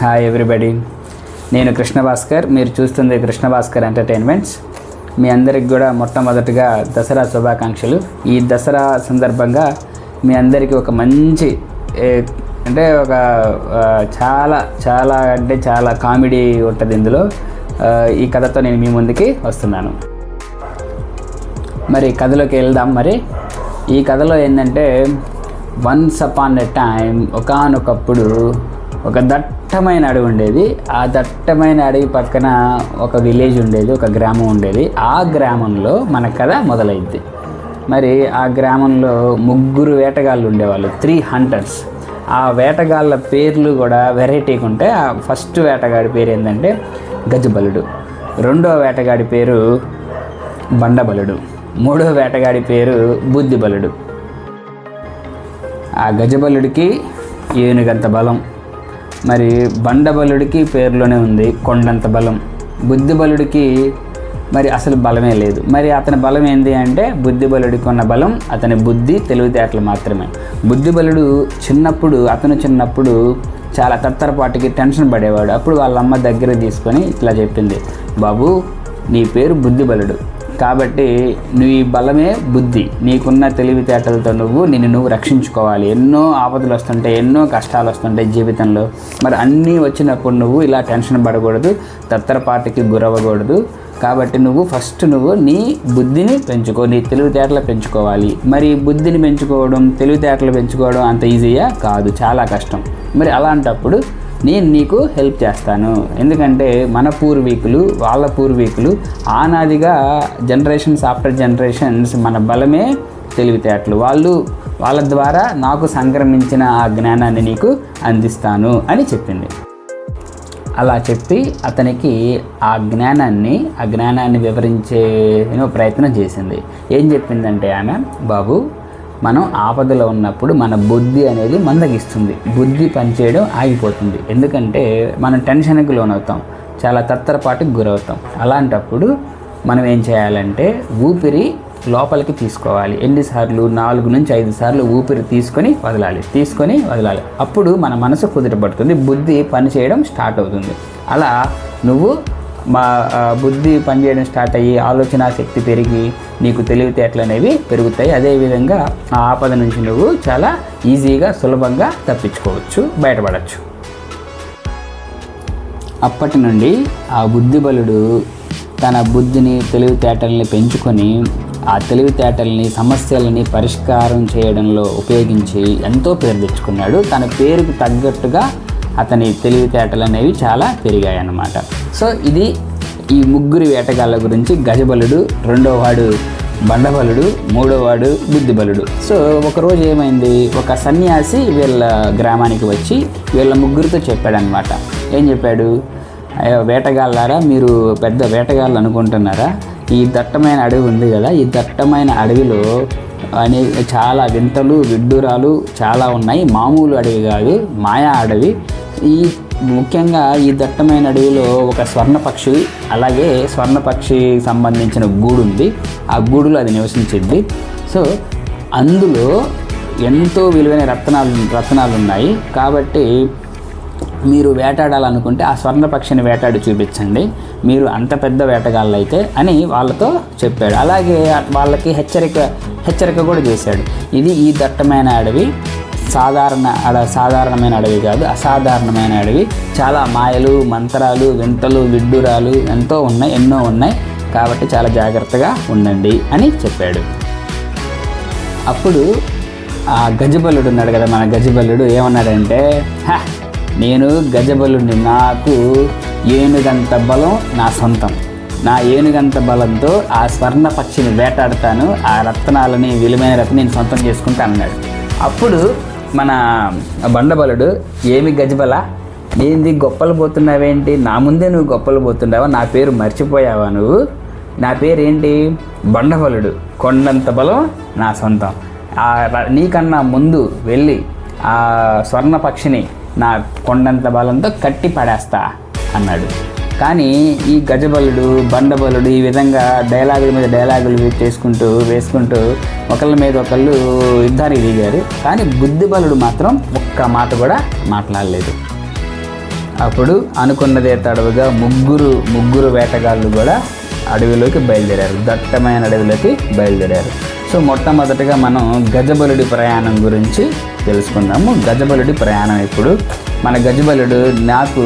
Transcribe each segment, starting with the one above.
Hi everybody నేను కృష్ణ భాస్కర్ మీరు చూస్తుంది కృష్ణ భాస్కర్ ఎంటర్టైన్మెంట్స్ మీ అందరికి కూడా మొట్టమొదటిగా దసరా శుభాకాంక్షలు. ఈ దసరా సందర్భంగా మీ అందరికీ ఒక మంచి అంటే ఒక చాలా చాలా అంటే చాలా కామెడీ ఉంటుంది ఇందులో. ఈ కథతో నేను మీ ముందుకి వస్తున్నాను. మరి కథలోకి వెళ్దాం మరి. ఈ కథలో ఏంటంటే వన్స్ అపాన్ ఎ టైం ఒకానొకప్పుడు ఒక దట్టమైన అడవి ఉండేది. ఆ దట్టమైన అడవి పక్కన ఒక విలేజ్ ఉండేది ఒక గ్రామం ఉండేది. ఆ గ్రామంలో మన కథ మొదలైద్ది. మరి ఆ గ్రామంలో ముగ్గురు వేటగాళ్ళు ఉండేవాళ్ళు త్రీ హంటర్స్ ఆ వేటగాళ్ళ పేర్లు కూడా వెరైటీగా ఉంటాయి. ఆ ఫస్ట్ వేటగాడి పేరు ఏంటంటే గజబలుడు. రెండో వేటగాడి పేరు బండబలుడు. మూడో వేటగాడి పేరు బుద్ధిబలుడు. ఆ గజబలుడికి ఏనుగంత బలం. మరి బండబలుడికి పేరులోనే ఉంది కొండంత బలం. బుద్ధిబలుడికి మరి అసలు బలమే లేదు. మరి అతని బలం ఏంటి అంటే బుద్ధిబలుడికి ఉన్న బలం అతని బుద్ధి తెలివితేటలు మాత్రమే. బుద్ధిబలుడు చిన్నప్పుడు అతను చిన్నప్పుడు చాలా తత్తరపాటికి టెన్షన్ పడేవాడు. అప్పుడు వాళ్ళ అమ్మ దగ్గర తీసుకొని ఇట్లా చెప్పింది బాబు నీ పేరు బుద్ధిబలుడు కాబట్టి నీ బలమే బుద్ధి. నీకున్న తెలివితేటలతో నువ్వు నిన్ను నువ్వు రక్షించుకోవాలి. ఎన్నో ఆపదలు వస్తుంటాయి ఎన్నో కష్టాలు వస్తుంటాయి జీవితంలో. మరి అన్నీ వచ్చినప్పుడు నువ్వు ఇలా టెన్షన్ పడకూడదు తత్తరపాటికి గురవ్వకూడదు. కాబట్టి నువ్వు ఫస్ట్ నువ్వు నీ బుద్ధిని పెంచుకో నీ తెలివితేటలు పెంచుకోవాలి. మరి బుద్ధిని పెంచుకోవడం తెలివితేటలు పెంచుకోవడం అంత ఈజీయా కాదు చాలా కష్టం. మరి అలాంటప్పుడు నేను నీకు హెల్ప్ చేస్తాను. ఎందుకంటే మన పూర్వీకులు వాళ్ళ పూర్వీకులు ఆనాదిగా జనరేషన్స్ ఆఫ్టర్ జనరేషన్స్ మన బలమే తెలివితేటలు. వాళ్ళు వాళ్ళ ద్వారా నాకు సంక్రమించిన ఆ జ్ఞానాన్ని నీకు అందిస్తాను అని చెప్పింది. అలా చెప్పి అతనికి ఆ జ్ఞానాన్ని ఆ జ్ఞానాన్ని వివరించే ప్రయత్నం చేసింది. ఏం చెప్పిందంటే ఆమె బాబు మనం ఆపదలో ఉన్నప్పుడు మన బుద్ధి అనేది మందగిస్తుంది. బుద్ధి పనిచేయడం ఆగిపోతుంది. ఎందుకంటే మనం టెన్షన్కి లోనవుతాం. చాలా తత్తరపాటుకు గురవుతాం. అలాంటప్పుడు మనం ఏం చేయాలంటే ఊపిరి లోపలికి తీసుకోవాలి. ఎన్నిసార్లు? నాలుగు నుంచి ఐదు సార్లు ఊపిరి తీసుకొని వదలాలి. తీసుకొని వదలాలి. అప్పుడు మన మనసు కుదుటపడుతుంది. బుద్ధి పనిచేయడం స్టార్ట్ అవుతుంది. అలా నువ్వు మా బుద్ధి పనిచేయడం స్టార్ట్ అయ్యి ఆలోచన శక్తి పెరిగి నీకు తెలివితేటలు అనేవి పెరుగుతాయి. అదేవిధంగా ఆ ఆపద నుంచి నువ్వు చాలా ఈజీగా సులభంగా తప్పించుకోవచ్చు బయటపడవచ్చు అప్పటి నుండి ఆ బుద్ధిబలుడు తన బుద్ధిని తెలివితేటల్ని పెంచుకొని ఆ తెలివితేటల్ని సమస్యలని పరిష్కారం చేయడంలో ఉపయోగించి ఎంతో పేరు తెచ్చుకున్నాడు. తన పేరుకు తగ్గట్టుగా అతని తెలివితేటలు అనేవి చాలా పెరిగాయి అన్నమాట సో ఇది ఈ ముగ్గురు వేటగాళ్ళ గురించి గజబలుడు రెండో వాడు బండబలుడు మూడోవాడు బుద్ధిబలుడు. సో ఒకరోజు ఏమైంది? ఒక సన్యాసి వీళ్ళ గ్రామానికి వచ్చి వీళ్ళ ముగ్గురితో చెప్పాడనమాట ఏం చెప్పాడు? వేటగాళ్ళారా? మీరు పెద్ద వేటగాళ్ళు అనుకుంటున్నారా? ఈ దట్టమైన అడవి ఉంది కదా ఈ దట్టమైన అడవిలో అనే చాలా వింతలు విడ్డూరాలు చాలా ఉన్నాయి. మామూలు అడవి కాదు మాయా అడవి. ఈ ముఖ్యంగా ఈ దట్టమైన అడవిలో ఒక స్వర్ణపక్షి అలాగే స్వర్ణపక్షికి సంబంధించిన గూడు ఉంది. ఆ గూడులో అది నివసించింది. సో అందులో ఎంతో విలువైన రత్నాలు రత్నాలు ఉన్నాయి కాబట్టి మీరు వేటాడాలనుకుంటే ఆ స్వర్ణపక్షిని వేటాడి చూపించండి. మీరు అంత పెద్ద వేటగాళ్ళు అయితే అని వాళ్ళతో చెప్పాడు. అలాగే వాళ్ళకి హెచ్చరిక హెచ్చరిక కూడా చేశాడు. ఇది ఈ దట్టమైన అడవి. సాధారణ అడ సాధారణమైన అడవి కాదు అసాధారణమైన అడవి. చాలా మాయలు మంత్రాలు వింతలు విడ్డూరాలు ఎంతో ఉన్నాయి ఎన్నో ఉన్నాయి. కాబట్టి చాలా జాగ్రత్తగా ఉండండి అని చెప్పాడు. అప్పుడు ఆ గజబలుడు ఉన్నాడు కదా మన గజబలుడు ఏమన్నాడంటే హా నేను గజబలుడిని నాకు ఏనుగంత బలం నా సొంతం. నా ఏనుగంత బలంతో ఆ స్వర్ణ పక్షిని వేటాడతాను ఆ రత్నాలని విలువైన రత్నం నేను సొంతం చేసుకుంటాను అన్నాడు. అప్పుడు మన బండబలుడు ఏమి గజబల? ఏంది గొప్పలు పోతున్నావేంటి? నా ముందే నువ్వు గొప్పలు పోతున్నావా నా పేరు మర్చిపోయావా నువ్వు? నా పేరు ఏంటి బండబలుడు. కొండంత బలం నా సొంతం. ఆ నీకన్నా ముందు వెళ్ళి ఆ స్వర్ణ పక్షిని నా కొండంత బలంతో కట్టి పడేస్తా అన్నాడు. కానీ ఈ గజబలుడు బండబలుడు ఈ విధంగా డైలాగుల మీద డైలాగులు చేసుకుంటూ వేసుకుంటూ ఒకళ్ళ మీద ఒకళ్ళు యుద్ధానికి దిగారు. కానీ బుద్ధిబలుడు మాత్రం ఒక్క మాట కూడా మాట్లాడలేదు. అప్పుడు అనుకున్నదే తడవుగా ముగ్గురు ముగ్గురు వేటగాళ్ళు కూడా అడవిలోకి బయలుదేరారు. దట్టమైన అడవిలోకి బయలుదేరారు. సో మొట్టమొదటిగా మనం గజబలుడి ప్రయాణం గురించి తెలుసుకుందాము. గజబలుడి ప్రయాణం ఇప్పుడు. మన గజబలుడు నాకు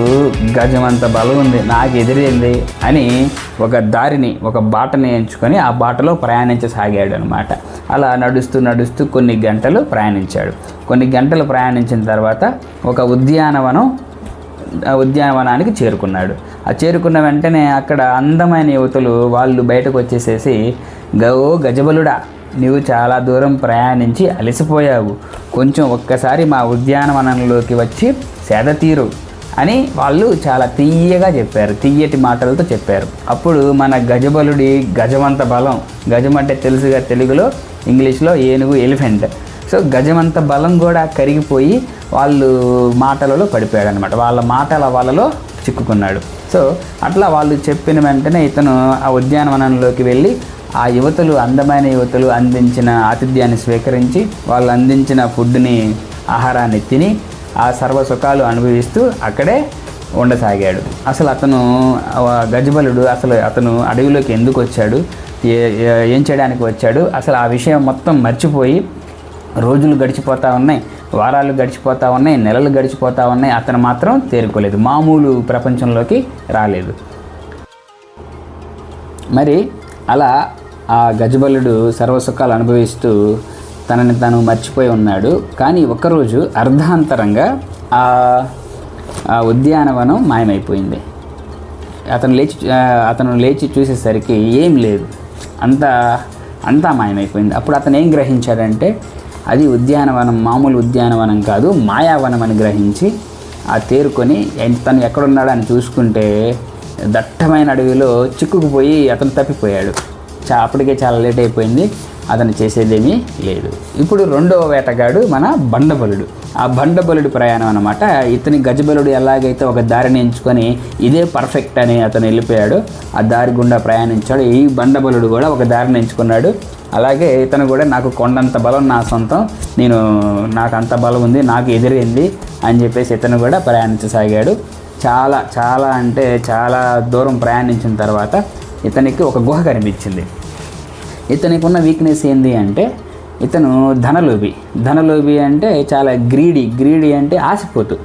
గజం అంత బలం ఉంది నాకు ఎదురైంది అని ఒక దారిని ఒక బాటని ఎంచుకొని ఆ బాటలో ప్రయాణించసాగాడు అనమాట అలా నడుస్తూ నడుస్తూ కొన్ని గంటలు ప్రయాణించాడు. కొన్ని గంటలు ప్రయాణించిన తర్వాత ఒక ఉద్యానవనం ఉద్యానవనానికి చేరుకున్నాడు. ఆ చేరుకున్న వెంటనే అక్కడ అందమైన యువతులు వాళ్ళు బయటకు వచ్చేసేసి గో గజబలుడా నీవు చాలా దూరం ప్రయాణించి అలసిపోయావు. కొంచెం ఒక్కసారి మా ఉద్యానవనంలోకి వచ్చి సేద తీరు అని వాళ్ళు చాలా తీయగా చెప్పారు. తీయటి మాటలతో చెప్పారు. అప్పుడు మన గజబలుడి గజమంత బలం గజం అంటే తెలుసుగా తెలుగులో ఇంగ్లీష్లో ఏనుగు ఎలిఫెంట్. సో గజమంత బలం కూడా కరిగిపోయి వాళ్ళు మాటలలో పడిపోయాడు అనమాట వాళ్ళ మాటల వాళ్ళలో చిక్కుకున్నాడు. సో అట్లా వాళ్ళు చెప్పిన వెంటనే ఇతను ఆ ఉద్యానవనంలోకి వెళ్ళి ఆ యువతలు అందమైన యువతలు అందించిన ఆతిథ్యాన్ని స్వీకరించి వాళ్ళు అందించిన ఫుడ్ని ఆహారాన్ని తిని ఆ సర్వ సుఖాలు అనుభవిస్తూ అక్కడే ఉండసాగాడు. అసలు అతను గజబలుడు అసలు అతను అడవిలోకి ఎందుకు వచ్చాడు? ఏం చేయడానికి వచ్చాడు? అసలు ఆ విషయం మొత్తం మర్చిపోయి రోజులు గడిచిపోతూ ఉన్నాయి వారాలు గడిచిపోతూ ఉన్నాయి నెలలు గడిచిపోతూ ఉన్నాయి అతను మాత్రం తేరుకోలేదు. మామూలు ప్రపంచంలోకి రాలేదు. మరి అలా ఆ గజబలుడు సర్వసుఖాలు అనుభవిస్తూ తనని తను మర్చిపోయి ఉన్నాడు. కానీ ఒకరోజు అర్ధాంతరంగా ఆ ఆ ఉద్యానవనం మాయమైపోయింది. అతను లేచి అతను లేచి చూసేసరికి ఏం లేదు. అంతా అంతా మాయమైపోయింది. అప్పుడు అతను ఏం గ్రహించాడంటే అది ఉద్యానవనం మామూలు ఉద్యానవనం కాదు మాయావనం అని గ్రహించి ఆ తేరుకొని తను ఎక్కడున్నాడో అని చూసుకుంటే దట్టమైన అడవిలో చిక్కుకుపోయి అతను తప్పిపోయాడు. చా అప్పటికే చాలా లేట్ అయిపోయింది. అతను చేసేదేమీ లేదు. ఇప్పుడు రెండవ వేటగాడు మన బండబలుడు. ఆ బండబలుడు ప్రయాణం అనమాట ఇతని గజబలుడు ఎలాగైతే ఒక దారిని ఎంచుకొని ఇదే పర్ఫెక్ట్ అని అతను వెళ్ళిపోయాడు. ఆ దారి గుండా ప్రయాణించాడు. ఈ బండబలుడు కూడా ఒక దారిని ఎంచుకున్నాడు. అలాగే ఇతను కూడా నాకు కొండంత బలం నా సొంతం. నేను నాకు అంత బలం ఉంది నాకు ఎదిరింది అని చెప్పేసి ఇతను కూడా ప్రయాణించసాగాడు. చాలా చాలా అంటే చాలా దూరం ప్రయాణించిన తర్వాత ఇతనికి ఒక గుహ కనిపించింది. ఇతనికి ఉన్న వీక్నెస్ ఏంది అంటే ఇతను ధనలోభి. ధనలోభి అంటే చాలా గ్రీడీ గ్రీడీ అంటే ఆశపోతు.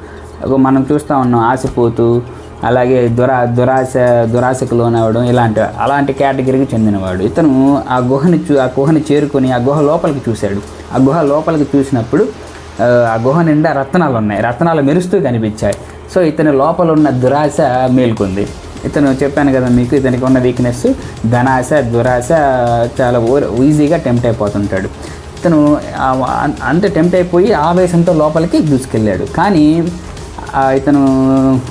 మనం చూస్తూ ఉన్నాం ఆశపోతూ అలాగే దురా దురాశ దురాశకు లోనవడం ఇలాంటి అలాంటి కేటగిరీకి చెందినవాడు. ఇతను ఆ గుహని చూ ఆ గుహని చేరుకొని ఆ గుహ లోపలికి చూశాడు. ఆ గుహ లోపలికి చూసినప్పుడు ఆ, ఆ గుహ నిండా రత్నాలు ఉన్నాయి రత్నాలు మెరుస్తూ కనిపించాయి. సో ఇతని లోపల ఉన్న దురాశ మేల్కొంది. ఇతను చెప్పాను కదా మీకు ఇతనికి ఉన్న వీక్నెస్ ధనాశ దురాశ చాలా ఓ- ఈజీగా టెంప్ట్ అయిపోతుంటాడు. ఇతను అంత టెంప్ట్ అయిపోయి ఆవేశంతో లోపలికి దూసుకెళ్ళాడు. కానీ ఇతను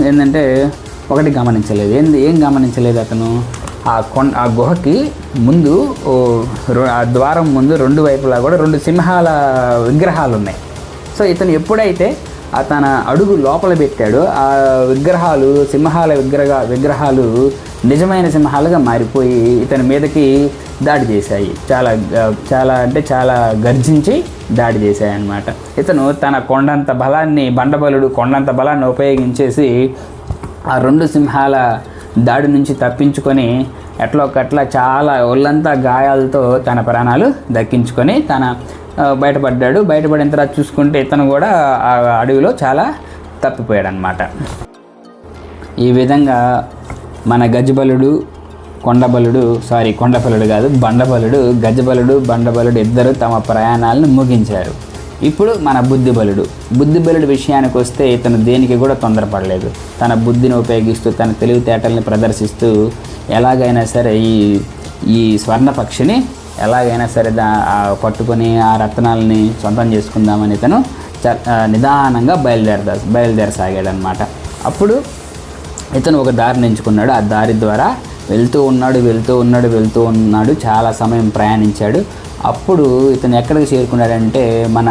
ఏంటంటే ఒకటి గమనించలేదు. ఏంది ఏం గమనించలేదు అతను? ఆ కొండ ఆ గుహకి ముందు ఓ ఆ ద్వారం ముందు రెండు వైపులా కూడా రెండు సింహాల విగ్రహాలు ఉన్నాయి సో ఇతను ఎప్పుడైతే తన అడుగు లోపల పెట్టాడో. ఆ విగ్రహాలు సింహాల విగ్రహ విగ్రహాలు నిజమైన సింహాలుగా మారిపోయి ఇతని మీదకి దాడి చేశాయి. చాలా చాలా అంటే చాలా గర్జించి దాడి చేశాయి అన్నమాట ఇతను తన కొండంత బలాన్ని బండబలుడు కొండంత బలాన్ని ఉపయోగించేసి ఆ రెండు సింహాల దాడి నుంచి తప్పించుకొని ఎట్లా ఒకట్లా చాలా ఒళ్ళంతా గాయాలతో తన ప్రాణాలు దక్కించుకొని తన బయటపడ్డాడు. బయటపడిన తర్వాత చూసుకుంటే ఇతను కూడా ఆ అడవిలో చాలా తప్పిపోయాడు అనమాట ఈ విధంగా మన గజబలుడు కొండబలుడు సారీ కొండబలుడు కాదు బండబలుడు గజబలుడు బండబలుడు ఇద్దరు తమ ప్రయాణాలను ముగించారు. ఇప్పుడు మన బుద్ధిబలుడు. బుద్ధిబలుడు విషయానికి వస్తే ఇతను దేనికి కూడా తొందరపడలేదు. తన బుద్ధిని ఉపయోగిస్తూ తన తెలివితేటల్ని ప్రదర్శిస్తూ ఎలాగైనా సరే ఈ ఈ స్వర్ణ పక్షిని ఎలాగైనా సరే దా పట్టుకొని ఆ రత్నాలని సొంతం చేసుకుందామని ఇతను చ- నిదానంగా బయలుదేరదా బయలుదేరసాగాడు అనమాట అప్పుడు ఇతను ఒక దారిని ఎంచుకున్నాడు. ఆ దారి ద్వారా వెళ్తూ ఉన్నాడు వెళ్తూ ఉన్నాడు వెళ్తూ ఉన్నాడు. చాలా సమయం ప్రయాణించాడు. అప్పుడు ఇతను ఎక్కడికి చేరుకున్నాడంటే మన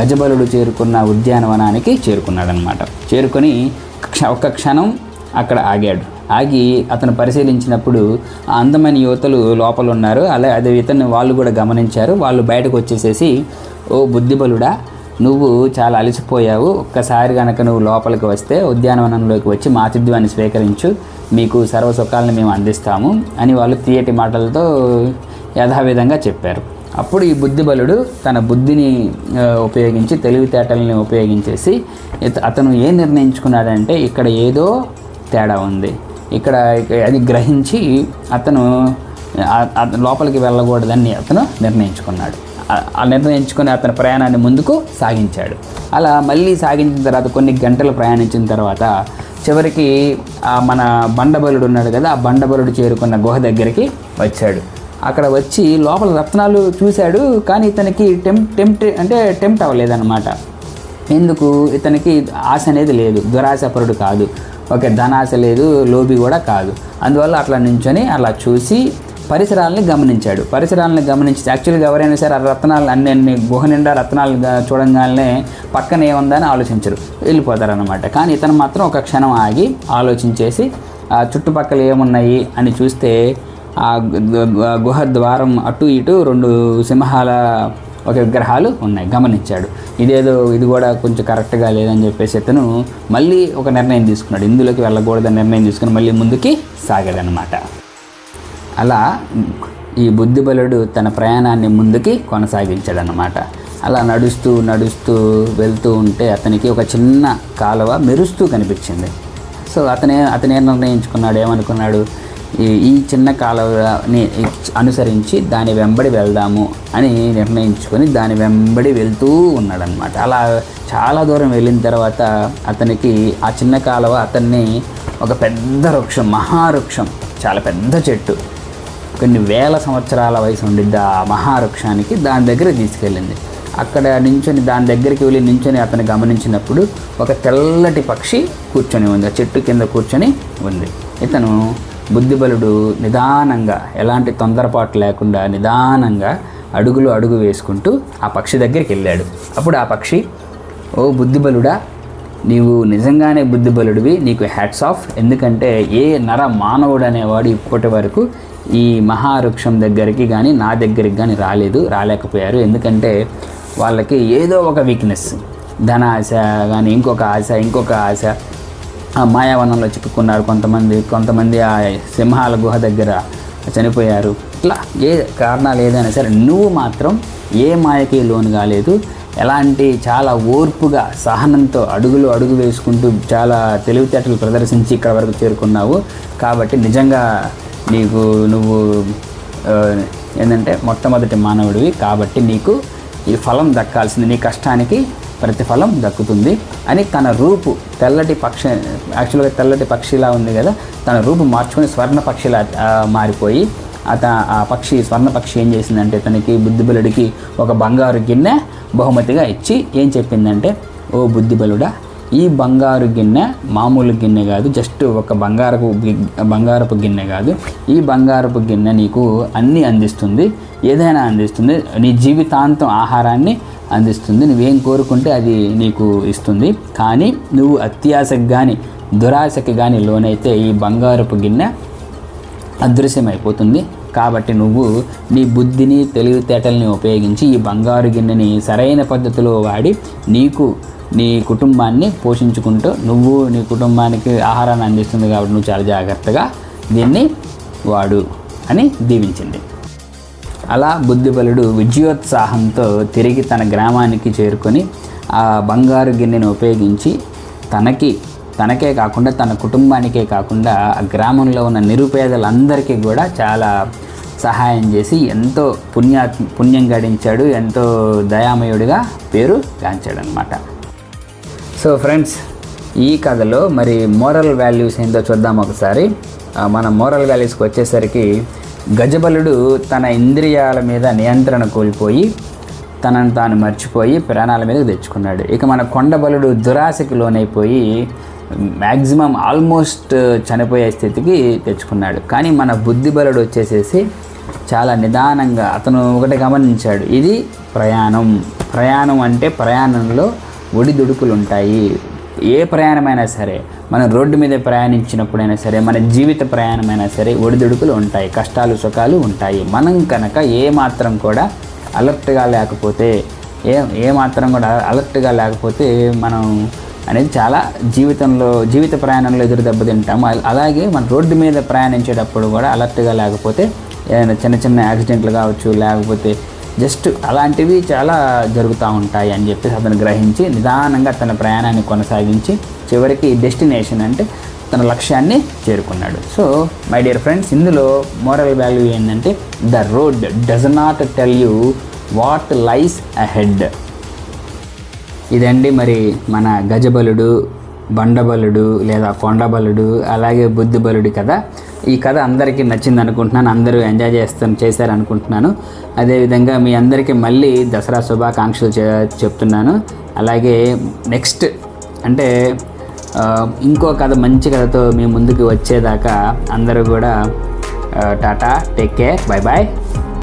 గజబలుడు చేరుకున్న ఉద్యానవనానికి చేరుకున్నాడనమాట చేరుకొని క్ష- క్షణం అక్కడ ఆగాడు. ఆగి అతను పరిశీలించినప్పుడు ఆ అందమైన యువతలు లోపల ఉన్నారు అలా అదే ఇతన్ని వాళ్ళు కూడా గమనించారు. వాళ్ళు బయటకు వచ్చేసేసి ఓ బుద్ధిబలుడా నువ్వు చాలా అలసిపోయావు. ఒక్కసారి కనుక నువ్వు లోపలికి వస్తే ఉద్యానవనంలోకి వచ్చి మాతృద్వాన్ని స్వీకరించు. మీకు సర్వ సుఖాలను మేము అందిస్తాము అని వాళ్ళు తీయటి మాటలతో యథావిధంగా చెప్పారు. అప్పుడు ఈ బుద్ధిబలుడు తన బుద్ధిని ఉపయోగించి తెలివితేటల్ని ఉపయోగించేసి ఇత- అతను ఏం నిర్ణయించుకున్నాడంటే ఇక్కడ ఏదో తేడా ఉంది. ఇక్కడ అది గ్రహించి అతను లోపలికి వెళ్ళకూడదని అతను నిర్ణయించుకున్నాడు. ఆ- నిర్ణయించుకుని అతని ప్రయాణాన్ని ముందుకు సాగించాడు. అలా మళ్ళీ సాగించిన తర్వాత కొన్ని గంటలు ప్రయాణించిన తర్వాత చివరికి మన బండబలుడు ఉన్నాడు కదా ఆ బండబలుడు చేరుకున్న గుహ దగ్గరికి వచ్చాడు. అక్కడ వచ్చి లోపల రత్నాలు చూశాడు కానీ ఇతనికి టెంప్ టెంప్ట్ అంటే టెంప్ట్ అవ్వలేదన్నమాట. ఎందుకు? ఇతనికి ఆశ అనేది లేదు. దురాశపరుడు కాదు. ఓకే ధనాశ లేదు లోబి కూడా కాదు. అందువల్ల అట్లా నించొని అలా చూసి పరిసరాలని గమనించాడు. పరిసరాలను గమనించి యాక్చువల్గా ఎవరైనా సరే ఆ రత్నాలు అన్ని అన్ని గుహ నిండా రత్నాలు చూడంగానే పక్కన ఏముందని ఆలోచించరు. వెళ్ళిపోతారనమాట కానీ ఇతను మాత్రం ఒక క్షణం ఆగి ఆలోచించేసి ఆ చుట్టుపక్కల ఏమున్నాయి? అని చూస్తే ఆ గుహ ద్వారం అటు ఇటు రెండు సింహాల ఒక విగ్రహాలు ఉన్నాయి గమనించాడు. ఇదేదో ఇది కూడా కొంచెం కరెక్ట్గా లేదని చెప్పేసి అతను మళ్ళీ ఒక నిర్ణయం తీసుకున్నాడు. ఇందులోకి వెళ్ళకూడదని నిర్ణయం తీసుకుని మళ్ళీ ముందుకి సాగాడనమాట అలా ఈ బుద్ధిబలుడు తన ప్రయాణాన్ని ముందుకి కొనసాగించాడనమాట అలా నడుస్తూ నడుస్తూ వెళ్తూ ఉంటే అతనికి ఒక చిన్న కాలువ మెరుస్తూ కనిపించింది. సో అతనే అతనే నిర్ణయించుకున్నాడు ఏమనుకున్నాడు? ఈ ఈ చిన్న కాలువని అనుసరించి దాని వెంబడి వెళ్దాము అని నిర్ణయించుకొని దాని వెంబడి వెళ్తూ ఉన్నాడనమాట అలా చాలా దూరం వెళ్ళిన తర్వాత అతనికి ఆ చిన్న కాలువ అతన్ని ఒక పెద్ద వృక్షం మహావృక్షం చాలా పెద్ద చెట్టు కొన్ని వేల సంవత్సరాల వయసు ఉండిద్ది ఆ మహావృక్షానికి దాని దగ్గర తీసుకెళ్ళింది. అక్కడ నించొని దాని దగ్గరికి వెళ్ళి నించొని అతను గమనించినప్పుడు ఒక తెల్లటి పక్షి కూర్చొని ఉంది ఆ చెట్టు కింద కూర్చొని ఉంది. ఇతను బుద్ధిబలుడు నిదానంగా ఎలాంటి తొందరపాటు లేకుండా నిదానంగా అడుగులు అడుగు వేసుకుంటూ ఆ పక్షి దగ్గరికి వెళ్ళాడు. అప్పుడు ఆ పక్షి ఓ బుద్ధిబలుడా నీవు నిజంగానే బుద్ధిబలుడివి నీకు హ్యాట్స్ ఆఫ్ ఎందుకంటే ఏ నర మానవుడు అనేవాడు ఇప్పటి వరకు ఈ మహావృక్షం దగ్గరికి కానీ నా దగ్గరికి కానీ రాలేదు రాలేకపోయారు. ఎందుకంటే వాళ్ళకి ఏదో ఒక వీక్నెస్ ధన ఆశ కానీ ఇంకొక ఆశ ఇంకొక ఆశ ఆ మాయావనంలో చిక్కుకున్నారు కొంతమంది కొంతమంది ఆ సింహాల గుహ దగ్గర చనిపోయారు. ఇట్లా ఏ కారణాలు ఏదైనా సరే నువ్వు మాత్రం ఏ మాయకి లోను కాలేదు. ఎలాంటి చాలా ఓర్పుగా సహనంతో అడుగులు అడుగు వేసుకుంటూ చాలా తెలివితేటలు ప్రదర్శించి ఇక్కడ వరకు చేరుకున్నావు. కాబట్టి నిజంగా నీకు నువ్వు ఏంటంటే మొట్టమొదటి మానవుడివి. కాబట్టి నీకు ఈ ఫలం దక్కాల్సింది నీ కష్టానికి ప్రతిఫలం దక్కుతుంది. అని తన రూపు తెల్లటి పక్షి యాక్చువల్గా తెల్లటి పక్షిలా ఉంది కదా తన రూపు మార్చుకొని స్వర్ణ పక్షిలా మారిపోయి అత ఆ పక్షి స్వర్ణ పక్షి ఏం చేసిందంటే తనకి బుద్ధిబలుడికి ఒక బంగారు గిన్నె బహుమతిగా ఇచ్చి ఏం చెప్పిందంటే ఓ బుద్ధిబలుడా ఈ బంగారు గిన్నె మామూలు గిన్నె కాదు జస్ట్ ఒక బంగారపు గి- బంగారపు గిన్నె కాదు. ఈ బంగారపు గిన్నె నీకు అన్నీ అందిస్తుంది. ఏదైనా అందిస్తుంది. నీ జీవితాంతం ఆహారాన్ని అందిస్తుంది. నువ్వేం కోరుకుంటే అది నీకు ఇస్తుంది. కానీ నువ్వు అత్యాశకు కానీ దురాశకి కానీ లోనైతే ఈ బంగారపు గిన్నె అదృశ్యమైపోతుంది. కాబట్టి నువ్వు నీ బుద్ధిని తెలివితేటల్ని ఉపయోగించి ఈ బంగారు గిన్నెని సరైన పద్ధతిలో వాడి నీకు నీ కుటుంబాన్ని పోషించుకుంటూ నువ్వు నీ కుటుంబానికి ఆహారాన్ని అందిస్తుంది కాబట్టి నువ్వు చాలా జాగ్రత్తగా దీన్ని వాడు అని దీవించింది. అలా బుద్ధిబలుడు విజయోత్సాహంతో తిరిగి తన గ్రామానికి చేరుకొని ఆ బంగారు గిన్నెను ఉపయోగించి తనకి తనకే కాకుండా తన కుటుంబానికే కాకుండా ఆ గ్రామంలో ఉన్న నిరుపేదలందరికీ కూడా చాలా సహాయం చేసి ఎంతో పుణ్య పుణ్యం గడించాడు ఎంతో దయామయుడిగా పేరు గాంచాడనమాట సో ఫ్రెండ్స్ ఈ కథలో మరి మోరల్ వాల్యూస్ ఏంటో చూద్దాం ఒకసారి. మన మోరల్ వాల్యూస్కి వచ్చేసరికి గజబలుడు తన ఇంద్రియాల మీద నియంత్రణ కోల్పోయి తనను తాను మర్చిపోయి ప్రాణాల మీదకి తెచ్చుకున్నాడు. ఇక మన కొండబలుడు దురాశకి లోనైపోయి మ్యాక్సిమం ఆల్మోస్ట్ చనిపోయే స్థితికి తెచ్చుకున్నాడు. కానీ మన బుద్ధిబలుడు వచ్చేసేసి చాలా నిదానంగా అతను ఒకటి గమనించాడు. ఇది ప్రయాణం. ప్రయాణం అంటే ప్రయాణంలో ఒడిదుడుకులు ఉంటాయి. ఏ ప్రయాణమైనా సరే మనం రోడ్డు మీద ప్రయాణించినప్పుడైనా సరే మన జీవిత ప్రయాణమైనా సరే ఒడిదుడుకులు ఉంటాయి. కష్టాలు సుఖాలు ఉంటాయి. మనం కనుక ఏ మాత్రం కూడా అలర్ట్గా లేకపోతే ఏ ఏ మాత్రం కూడా అలర్ట్గా లేకపోతే మనం అనేది చాలా జీవితంలో జీవిత ప్రయాణంలో ఎదురు దెబ్బతింటాము. అలాగే మన రోడ్డు మీద ప్రయాణించేటప్పుడు కూడా అలర్ట్గా లేకపోతే ఏదైనా చిన్న చిన్న యాక్సిడెంట్లు కావచ్చు లేకపోతే జస్ట్ అలాంటివి చాలా జరుగుతూ ఉంటాయి అని చెప్పేసి అతను గ్రహించి నిదానంగా తన ప్రయాణాన్ని కొనసాగించి చివరికి డెస్టినేషన్ అంటే తన లక్ష్యాన్ని చేరుకున్నాడు. సో మై డియర్ ఫ్రెండ్స్ ఇందులో మోరల్ వాల్యూ ఏంటంటే the road does not tell you what lies ahead ఇదండి మరి మన గజబలుడు బండబలుడు లేదా కొండబలుడు అలాగే బుద్ధిబలుడి కదా. ఈ కథ అందరికీ నచ్చింది అనుకుంటున్నాను అందరూ ఎంజాయ్ చేస్తాను చేశారు అనుకుంటున్నాను అదేవిధంగా మీ అందరికీ మళ్ళీ దసరా శుభాకాంక్షలు చె చెప్తున్నాను. అలాగే నెక్స్ట్ అంటే ఇంకో కథ మంచి కథతో మీ ముందుకు వచ్చేదాకా అందరూ కూడా tata take care bye bye